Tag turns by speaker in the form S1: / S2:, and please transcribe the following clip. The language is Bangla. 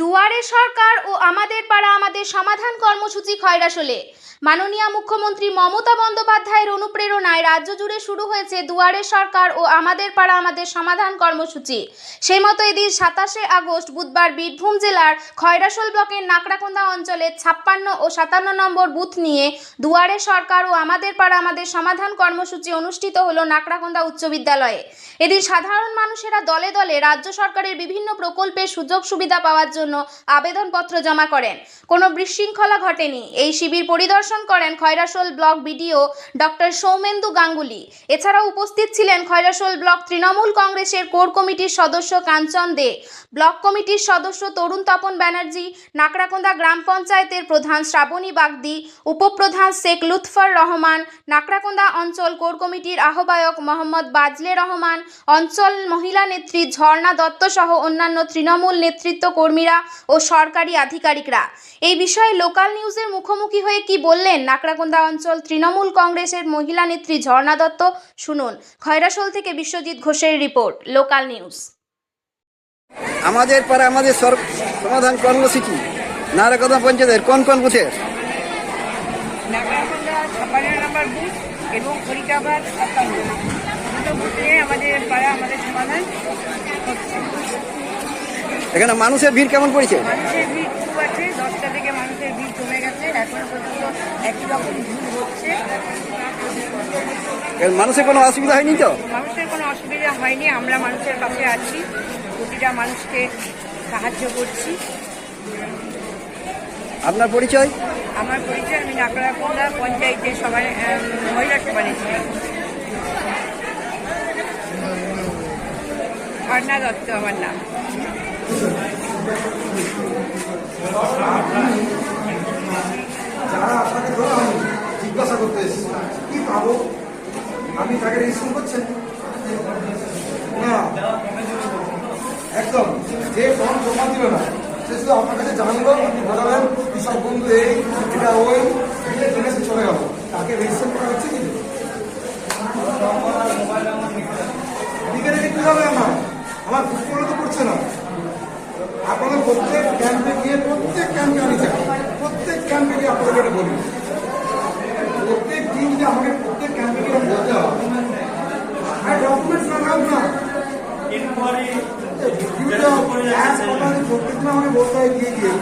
S1: দুয়ারে সরকার ও আমাদের পাড়া আমাদের সমাধান কর্মসূচি খয়রাসোলে। মাননীয় মুখ্যমন্ত্রী মমতা বন্দ্যোপাধ্যায়ের অনুপ্রেরণায় রাজ্য জুড়ে শুরু হয়েছে দুয়ারে সরকার ও আমাদের পাড়া আমাদের সমাধান কর্মসূচি। সেই মতো এদিন সাতাশে আগস্ট বুধবার বীরভূম জেলার খয়রাসোল ব্লকের নাকড়াকোন্দা অঞ্চলের ছাপ্পান্ন ও সাতান্ন নম্বর বুথ নিয়ে দুয়ারে সরকার ও আমাদের পাড়া আমাদের সমাধান কর্মসূচি অনুষ্ঠিত হলো নাকড়াকোন্দা উচ্চ বিদ্যালয়ে। এদিন সাধারণ মানুষেরা দলে দলে রাজ্য সরকারের বিভিন্ন প্রকল্পের সুযোগ সুবিধা পাওয়ার জন্য আবেদনপত্র জমা করেন। কোনো বিশৃঙ্খলা ঘটেনি। এই শিবির পরিদর্শন করেন Khoyrasol block BDO doctor Soumendu Ganguly. এছাড়াও উপস্থিত ছিলেন খয়রাসোল ব্লক তৃণমূল কংগ্রেসের কোর কমিটির সদস্য কাঞ্চন দে, ব্লক কমিটির সদস্য তরুণ তপন ব্যানার্জি, নাকড়াকোন্দা গ্রাম পঞ্চায়েতের প্রধান শ্রাবণী বাগদি, উপপ্রধান শেখ লুৎফর রহমান, নাকড়াকোন্দা অঞ্চল কোর কমিটির আহ্বায়ক মোহাম্মদ বাজলে রহমান, অঞ্চল মহিলা নেত্রী ঝর্ণা দত্ত সহ অন্যান্য তৃণমূল নেতৃত্ব কর্মীরা ও সরকারি আধিকারিকরা। এই বিষয়ে লোকাল নিউজের মুখোমুখি হয়ে কি বললেন নাকড়াকোন্দা অঞ্চল তৃণমূল কংগ্রেসের মহিলা নেত্রী ঝর্ণা দত্ত? শুনুন খয়রাসোল থেকে বিশ্বজিৎ ঘোষের রিপোর্ট লোকাল নিউজ।
S2: আমাদের পাড়া আমাদের সমাধান কর্মসূচি নারাকদা পঞ্চায়েতের কোন কোন বুথের?
S3: বুথ এবং ফরিদাবাদ আমাদের পাড়া আমাদের সমাধান।
S2: এখানে মানুষের ভিড় কেমন পড়েছে?
S3: মানুষের ভিড় খুব আছে দশটা থেকে মানুষের ভিড় কমে গেছে এখনও পর্যন্ত একই রকম ভিড় হচ্ছে।
S2: মানুষের কোনো অসুবিধা হয়নি তো?
S3: মানুষের কোনো অসুবিধা হয়নি আমরা মানুষের পাশে আছি প্রতিটা মানুষকে সাহায্য করছি।
S2: আপনার পরিচয়?
S3: আমার পরিচয় আমি নাকড়াকন্দা পঞ্চায়েতের সবাই মহিলা সভানেত্রী। ঝর্ণা দত্ত আমার নাম।
S4: যারা আপনাকে ধরা হয়নি, জিজ্ঞাসা করতে এসেছি। কি পাবো? আপনি তাকে রেজিস্ট্রেশন করছেন? না। একদম। যে ফর্ম জমা দিল না, সে শুধু আপনার কাছে জানলো, আপনি বোঝাবেন কৃষক বন্ধু, এই এটা ওই জেনে চলে গেল। তাকে রেজিস্ট্রেশন করা হচ্ছে কি? এদিকে রেখে কি হবে আমার? আমার পুষ্পগুলো তো করছে না। আপনারা প্রত্যেক ক্যাম্পে গিয়ে প্রত্যেক ক্যাম্পে আমি যাই। প্রত্যেক ক্যাম্পে গিয়ে আপনাদের এটা বলি। প্রত্যেক দিন যে আমাকে প্রত্যেক ক্যাম্পে গিয়ে বলতে হবে আর ডকুমেন্টস লাগাম না। প্রত্যেকদিন আমাকে বলতে হয় গিয়ে গিয়ে